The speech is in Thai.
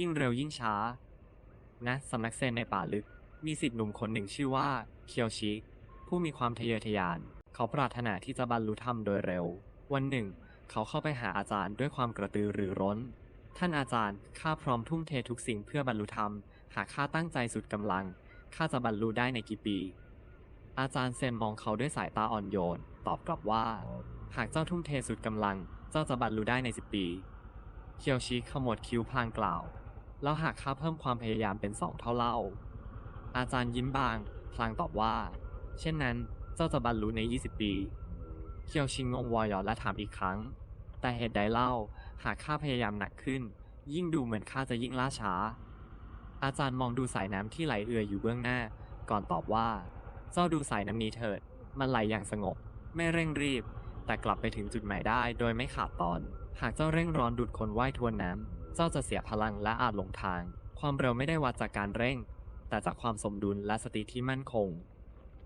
ยิ่งเร็วยิ่งช้านะสำนักเซนในป่าลึก มีสิทธิ์หนุ่มคนหนึ่งชื่อว่า เคียวชิ ผู้มีความทะเยอทะยาน เขาปรารถนาที่จะบรรลุธรรมโดยเร็ว วันหนึ่ง เขาเข้าไปหาอาจารย์ด้วยความกระตือรือร้น ท่านอาจารย์ข้าพร้อมทุ่มเททุกสิ่งเพื่อบรรลุธรรม หากข้าตั้งใจสุดกำลังข้าจะบรรลุได้ในกี่ปี อาจารย์เซนมองเขาด้วยสายตาอ่อนโยน ตอบกลับว่า หากเจ้าทุ่มเทสุดกำลัง เจ้าจะบรรลุได้ในสิบปี เคียวชิขมวดคิ้วพลางกล่าว แล้วหากข้าเพิ่มความพยายามเป็นสองเท่าเล่า อาจารย์ยิ้มบาง พลางตอบว่า เช่นนั้นเจ้าจะบรรลุใน 20 ปี เคียวชิงงงวอยอและถามอีกครั้ง แต่เหตุใดเล่าหากข้าพยายามหนักขึ้น ยิ่งดูเหมือนข้าจะยิ่งล่าช้า อาจารย์มองดูสายน้ำที่ไหลเอืออยู่เบื้องหน้า ก่อนตอบว่า เจ้าดูสายน้ำนี้เถิด มันไหลอย่างสงบ ไม่เร่งรีบ แต่กลับไปถึงจุดหมายได้โดยไม่ขาดตอน หากเจ้าเร่งร้อนดุดคนว่ายทวนน้ำ เจ้าจะเสียพลังและอาจหลงทาง ความเร็วไม่ได้วัดจากการเร่ง แต่จากความสมดุลและสติที่มั่นคง